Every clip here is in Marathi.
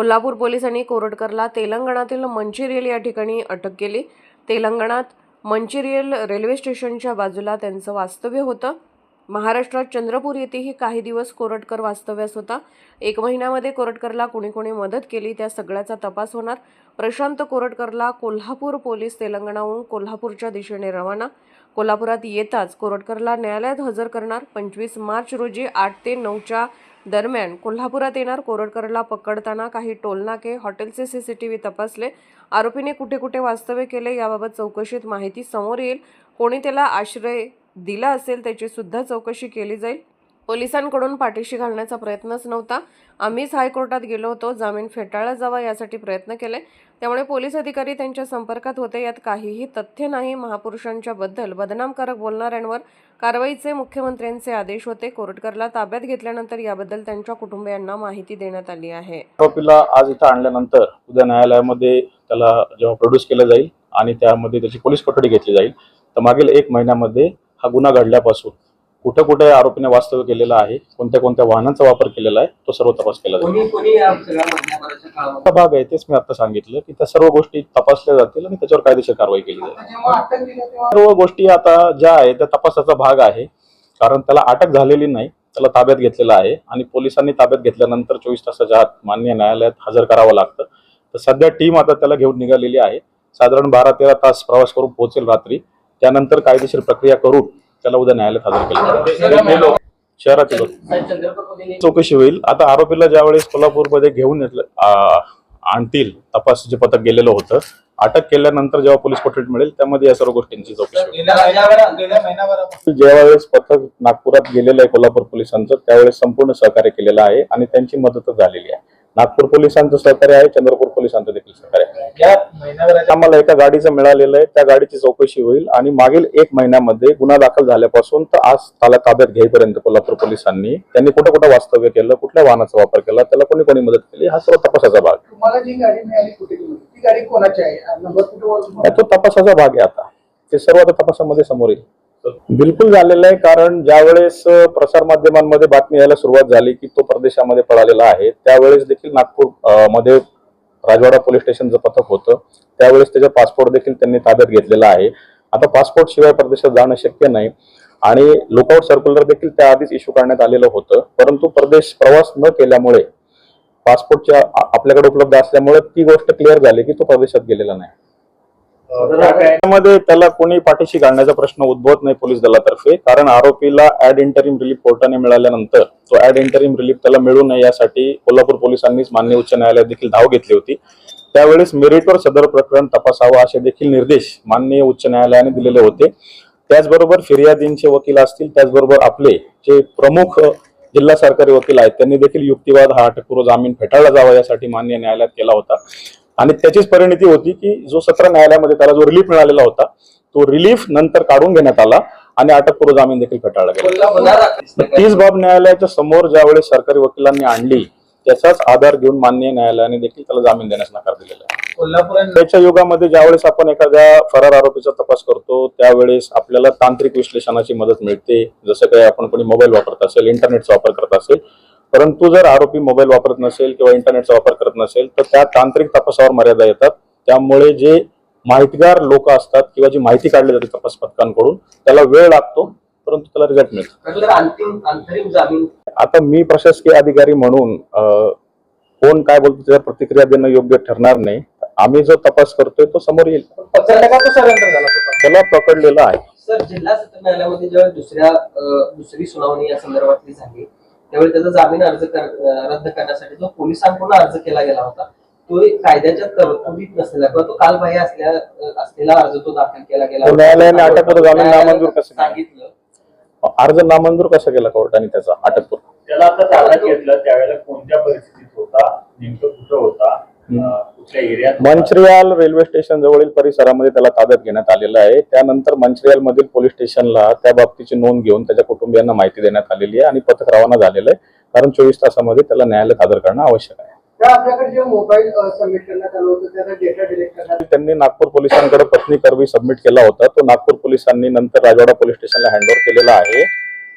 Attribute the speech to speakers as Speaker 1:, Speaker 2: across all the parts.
Speaker 1: कोल्हापूर पोलिसांनी कोरटकरला तेलंगणातील मंचिरियल या ठिकाणी अटक केली. तेलंगणात मंचिरियल रेल्वे स्टेशनच्या बाजूला त्यांचं वास्तव्य होतं. महाराष्ट्रात चंद्रपूर येथेही काही दिवस कोरटकर वास्तव्यास होता. एक महिन्यामध्ये कोरटकरला कोणी कोणी मदत केली त्या सगळ्याचा तपास होणार. प्रशांत कोरटकरला कोल्हापूर पोलीस तेलंगणाहून कोल्हापूरच्या दिशेने रवाना. कोल्हापुरात येताच कोरटकरला न्यायालयात हजर करणार. पंचवीस मार्च रोजी आठ ते नऊच्या दरम्यान कोल्हापुरात येणार कोरडकरला पकडताना काही टोलनाके हॉटेलचे सीसीटीव्ही तपासले. आरोपीने कुठे कुठे वास्तव्य केले याबाबत चौकशीत माहिती समोर येईल. कोणी त्याला आश्रय दिला असेल त्याची सुद्धा चौकशी केली जाईल. पोलिसांकडून पाठीशी घालण्याचा प्रयत्नच नव्हता. आम्हीच हायकोर्टात गेलो होतो. जामीन फेटाळला जावा यासाठी प्रयत्न केले. त्यामुळे पोलीस अधिकारी त्यांच्या संपर्कात होते. यात काहीही तथ्य नाही. महापुरुषांच्या बद्दल बदनामकारक बोलणाऱ्यांवर कारवाईचे मुख्यमंत्र्यांचे आदेश होते. कोरटकरला ताब्यात घेतल्यानंतर याबद्दल त्यांच्या कुटुंबियांना माहिती देण्यात आली आहे.
Speaker 2: आरोपीला आज इथं आणल्यानंतर उद्या न्यायालयामध्ये त्याला जेव्हा प्रोड्यूस केलं जाईल आणि त्यामध्ये त्याची पोलीस कोठडी घेतली जाईल तर मागील एक महिन्यामध्ये हा गुन्हा घडल्यापासून कुठे कुठे आरोपीने वास्तव्य केलेलं आहे कोणत्या कोणत्या वाहनांचा वापर केलेला आहे तो सर्व तपास केला हा भाग आहे तेच मी आता सांगितलं की त्या सर्व गोष्टी तपासल्या जातील आणि त्याच्यावर कायदेशीर कारवाई केली जाईल. सर्व गोष्टी आता ज्या आहेत त्या तपासाचा भाग आहे कारण त्याला अटक झालेली नाही त्याला ताब्यात घेतलेला आहे आणि पोलिसांनी ताब्यात घेतल्यानंतर चोवीस तासाच्या आत मान्य न्यायालयात हजर करावं लागतं. तर सध्या टीम आता त्याला घेऊन निघालेली आहे. साधारण बारा तेरा तास प्रवास करून पोहोचेल रात्री. त्यानंतर कायदेशीर प्रक्रिया करून त्याला उद्या न्यायालयात हजर केलं. शहरातील लोक. चौकशी होईल. आता आरोपीला ज्यावेळेस कोल्हापूरमध्ये घेऊन आणतील तपासाचे पथक गेलेलं होतं. अटक केल्यानंतर जेव्हा पोलीस कोठडी मिळेल त्यामध्ये या सर्व गोष्टींची चौकशी ज्यावेळेस पथक नागपुरात गेलेलं आहे कोल्हापूर पोलिसांचं त्यावेळेस संपूर्ण सहकार्य केलेलं आहे आणि त्यांची मदतच झालेली आहे. नागपूर पोलिसांचं सहकार्य आहे चंद्रपूर पोलिसांचं देखील सहकार्य आहे. आम्हाला एका गाडीचं मिळालेलं आहे त्या गाडीची चौकशी होईल आणि मागील एक महिन्यामध्ये गुन्हा दाखल झाल्यापासून तर आज त्याला ताब्यात घेईपर्यंत कोल्हापूर पोलिसांनी त्यांनी कुठं कुठं वास्तव्य केलं कुठल्या वाहनाचा वापर केला त्याला कोणी कोणी मदत केली हा सर्व तपासाचा भाग.
Speaker 3: तो
Speaker 2: तपासाचा भाग आहे आता. ते सर्व आता तपासामध्ये समोर येईल. बिलकुल झालेलं आहे कारण ज्यावेळेस अ, प्रसारमाध्यमांमध्ये बातमी यायला सुरुवात झाली की तो परदेशामध्ये पळालेला आहे त्यावेळेस देखील नागपूरमध्ये राजवाडा पोलीस स्टेशनचं पथक होतं. त्यावेळेस त्याचा पासपोर्ट देखील त्यांनी ताब्यात घेतलेला आहे. आता पासपोर्ट शिवाय परदेशात जाणं शक्य नाही आणि लुकआउट सर्क्युलर देखील त्याआधीच इश्यू करण्यात आलेलं होतं. परंतु परदेश प्रवास न केल्यामुळे पासपोर्टच्या आपल्याकडे उपलब्ध असल्यामुळे ती गोष्ट क्लिअर झाली की तो परदेशात गेलेला नाही. त्यामध्ये त्याला कोणी पाठीशी घालण्याचा प्रश्न उद्भवत नाही पोलीस दलातर्फे. कारण आरोपीला ऍड इंटरिम रिलीफ कोर्टाने मिळाल्यानंतर तो ऍड इंटरिम रिलीफ त्याला मिळू नये यासाठी कोल्हापूर पोलिसांनीच मान्य उच्च न्यायालयात देखील धाव घेतली होती. त्यावेळेस मेरिटवर सदर प्रकरण तपासावं असे देखील निर्देश माननीय उच्च न्यायालयाने दिलेले होते. त्याचबरोबर फिर्यादींचे वकील असतील त्याचबरोबर आपले जे प्रमुख जिल्हा सरकारी वकील आहेत त्यांनी देखील युक्तिवाद हा अटकपूर्व जामीन फेटाळला जावा यासाठी मान्य न्यायालयात केला होता. आणि त्याचीच परिणती होती की जो सत्र न्यायालयामध्ये त्याला जो रिलीफ मिळालेला होता तो रिलीफ नंतर काढून घेण्यात आला आणि अटकपूर्व जामीन देखील फेटाळला गेला. तीच बाब न्यायालयाच्या समोर ज्यावेळेस सरकारी वकिलांनी आणली त्याचाच आधार घेऊन मान्य न्यायालयाने देखील त्याला जामीन देण्यास नकार दिलेला आहे.
Speaker 4: कोल्हापुरात
Speaker 2: त्याच्या युगामध्ये ज्यावेळेस आपण एखाद्या फरार आरोपीचा तपास करतो त्यावेळेस आपल्याला तांत्रिक विश्लेषणाची मदत मिळते. जसं काही आपण कोणी मोबाईल वापरत असेल इंटरनेटचा वापर करत असेल परंतु जर आरोपी मोबाईल वापरत नसेल किंवा इंटरनेटचा वापर करत नसेल तर त्या तांत्रिक तपासावर मर्यादा येतात. त्यामुळे जे माहितगार लोक असतात किंवा जी माहिती काढली जाते तपास पथकांकडून त्याला वेळ लागतो परंतु त्याला रिझल्ट मिळतो. आता मी प्रशासकीय अधिकारी म्हणून कोण काय बोलतो त्याच्या प्रतिक्रिया देणं योग्य ठरणार नाही. आम्ही जो तपास करतोय तो समोर येईल. त्याला पकडलेला आहे.
Speaker 4: सर जिल्हा सत्र न्यायालयामध्ये जेव्हा दुसऱ्या दुसरी सुनावणी या संदर्भातली झाली त्यावेळी त्याचा जामीन अर्ज रद्द करण्यासाठी जो पोलिसांकडून अर्ज केला गेला होता तो कायद्याच्या तरतुदीत नसलेला किंवा तो कालबाह्य असल्या असलेला अर्ज तो दाखल केला गेला
Speaker 2: तो
Speaker 4: होता.
Speaker 2: न्यायालयाने अटकपूर्व जामीन नामंजूर कसं केलं?
Speaker 4: सांगितलं
Speaker 2: अर्ज नामंजूर कसा केला कोर्टाने त्याचा अटकपूर्व
Speaker 5: त्याला आता ताब्यात घेतलं त्यावेळेला कोणत्या परिस्थितीत होता नेमकं कुठं होता
Speaker 2: मंचरियाल रेल्वे स्टेशन जवळील परिसरामध्ये त्याला ताब्यात घेण्यात आलेलं आहे. त्यानंतर मंचरियाल मधील पोलीस स्टेशनला त्या बाबतीची नोंद घेऊन त्याच्या कुटुंबियांना माहिती देण्यात आलेली आहे आणि पथक रवाना झालेलं आहे. कारण चोवीस तासामध्ये त्याला न्यायालयात हजर करणं आवश्यक आहे. त्यांनी नागपूर पोलिसांकडे पत्नी करवी सबमिट केला होता. तो नागपूर पोलिसांनी नंतर राजवाडा पोलीस स्टेशनला हँडओव्हर केलेला आहे.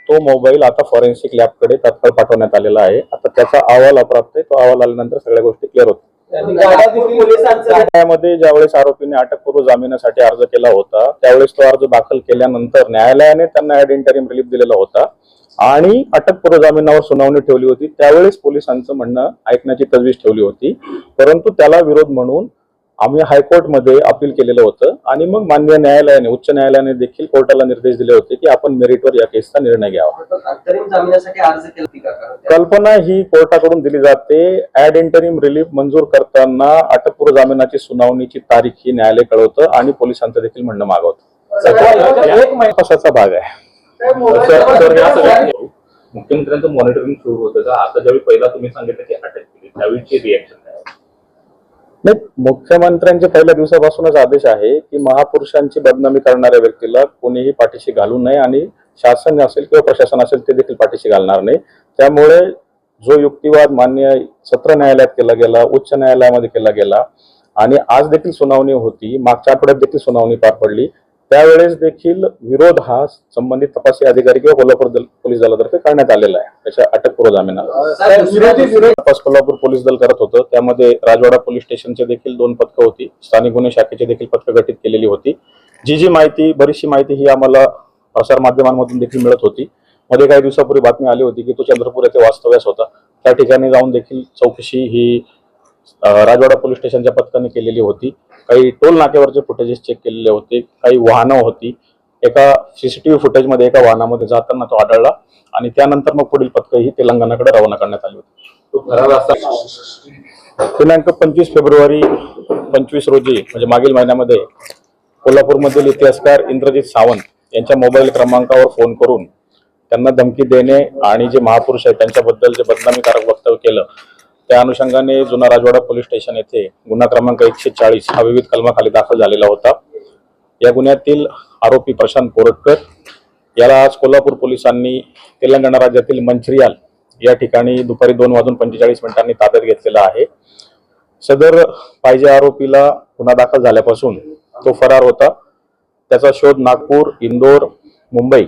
Speaker 2: तो तो मोबाईल आता फॉरेन्सिक लॅबकडे तात्काळ पाठवण्यात आलेला आहे. आता त्याचा अहवाल अप्राप्त आहे. तो अहवाल आल्यानंतर सगळ्या गोष्टी क्लिअर होतील. न्यायालयामध्ये ज्यावेळेस आरोपीने अटकपूर्व जामिनासाठी अर्ज केला होता त्यावेळेस तो अर्ज दाखल केल्यानंतर न्यायालयाने त्यांना ऍड रिलीफ दिलेला होता आणि अटकपूर्व जामिनावर सुनावणी ठेवली होती. त्यावेळेस पोलिसांचं म्हणणं ऐकण्याची तजवीज ठेवली होती. परंतु त्याला विरोध म्हणून आम्ही हायकोर्टमध्ये अपील केलेलं होतं आणि मग मान्य न्यायालयाने उच्च न्यायालयाने देखील कोर्टाला निर्देश दिले होते की आपण मेरिटवर या केसचा निर्णय घ्यावा. कल्पना ही कोर्टाकडून दिली जाते. ऍड इंटरिम रिलीफ मंजूर करताना अटकपूर्व जामिनाची सुनावणीची तारीख ही न्यायालय कळवतं आणि पोलिसांचं देखील म्हणणं मागवतं. एक महिन्याचा भाग आहे?
Speaker 6: मुख्यमंत्र्यांचं मॉनिटरिंग सुरू होतं का? आता ज्यावेळी पहिला तुम्ही सांगितलं की अटक केली त्यावेळीची रिएक्शन काय
Speaker 2: नाही मुख्यमंत्र्यांचे पहिल्या दिवसापासूनच आदेश आहे की महापुरुषांची बदनामी करणाऱ्या व्यक्तीला कोणीही पाठीशी घालू नये आणि शासन असेल किंवा प्रशासन असेल ते देखील पाठीशी घालणार नाही. त्यामुळे जो युक्तिवाद मान्य सत्र न्यायालयात केला गेला उच्च न्यायालयामध्ये केला गेला आणि आज देखील सुनावणी होती मागच्या आठवड्यात देखील सुनावणी पार पडली त्यावेळेस देखील विरोध हा संबंधित तपासी अधिकारी किंवा कोल्हापूर दल- पोलीस दलातर्फे करण्यात आलेला आहे. त्याच्या अटकपूर्व जामिनाला तपास कोल्हापूर पोलीस दल करत होतं. त्यामध्ये राजवाडा पोलीस स्टेशनचे देखील दोन पथकं होती. स्थानिक गुन्हे शाखेची देखील पथकं गठीत केलेली होती. जी जी माहिती बरीचशी माहिती ही आम्हाला प्रसार माध्यमांमधून देखील मिळत होती. मध्ये काही दिवसापूर्वी बातमी आली होती की तो चंद्रपूर येथे वास्तव्यास होता. त्या ठिकाणी जाऊन देखील चौकशी ही राजवाडा पोलीस स्टेशनच्या पथकाने केलेली होती. काही टोल नाक्यावरचे फुटेजेस चेक केलेले होते. काही वाहनं होती. एका सीसीटीव्ही फुटेजमध्ये एका वाहनामध्ये जाताना तो आढळला आणि त्यानंतर मग पुढील पथकं ही तेलंगणाकडे रवाना करण्यात आली होती. दिनांक पंचवीस फेब्रुवारी पंचवीस रोजी म्हणजे मागील महिन्यामध्ये कोल्हापूरमधील इतिहासकार इंद्रजित सावंत यांच्या मोबाईल क्रमांकावर फोन करून त्यांना धमकी देणे आणि जे महापुरुष आहेत त्यांच्याबद्दल जे बदनामीकारक वक्तव्य केलं त्या अनुषंगाने जुना राजवाडा पोलीस स्टेशन येथे गुन्हा क्रमांक एकशे चाळीस हा विविध कलमाखाली दाखल झालेला होता. या गुन्ह्यातील आरोपी प्रशांत कोरटकर याला आज कोल्हापूर पोलिसांनी तेलंगणा राज्यातील मंचरियाल या ठिकाणी दुपारी दोन वाजून पंचेचाळीस मिनिटांनी ताब्यात घेतलेला आहे. सदर पाहिजे आरोपीला गुन्हा दाखल झाल्यापासून तो फरार होता. त्याचा शोध नागपूर इंदोर मुंबई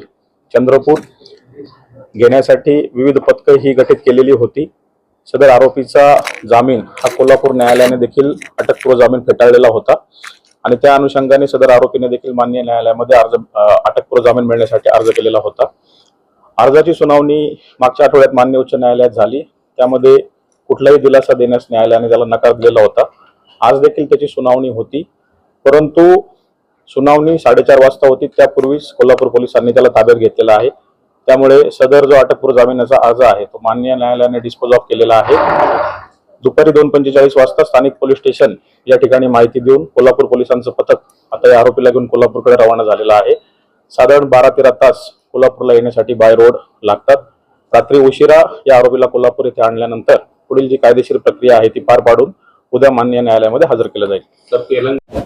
Speaker 2: चंद्रपूर घेण्यासाठी विविध पथकं ही गठीत केलेली होती. सदर आरोपीचा जामीन हा कोल्हापूर न्यायालयाने देखील अटकपूर्व जामीन फेटाळलेला होता. आणि त्या अनुषंगाने सदर आरोपीने देखील मान्य न्यायालयामध्ये अर्ज अटकपूर्व जामीन मिळण्यासाठी अर्ज केलेला होता. अर्जाची सुनावणी मागच्या आठवड्यात मान्य उच्च न्यायालयात झाली. त्यामध्ये कुठलाही दिलासा देण्यास न्यायालयाने त्याला नकार दिलेला होता. आज देखील त्याची सुनावणी होती. परंतु सुनावणी साडेचार वाजता होती. त्यापूर्वीच कोल्हापूर पोलिसांनी त्याला ताब्यात घेतलेला आहे. त्यामुळे सदर जो अटकपूर्व जामिनाचा अर्ज आहे तो मान्य न्यायालयाने डिस्पोज ऑफ केलेला आहे. दुपारी दोन पंचेचाळीस वाजता स्थानिक पोलीस स्टेशन या ठिकाणी माहिती देऊन कोल्हापूर पोलिसांचं पथक आता या आरोपीला घेऊन कोल्हापूरकडे रवाना झालेलं आहे. साधारण बारा तेरा तास कोल्हापूरला येण्यासाठी बाय रोड लागतात. रात्री उशिरा या आरोपीला कोल्हापूर येथे आणल्यानंतर पुढील जी कायदेशीर प्रक्रिया आहे ती पार पाडून उद्या मान्य न्यायालयामध्ये हजर केलं जाईल.
Speaker 6: तर तेलंगणा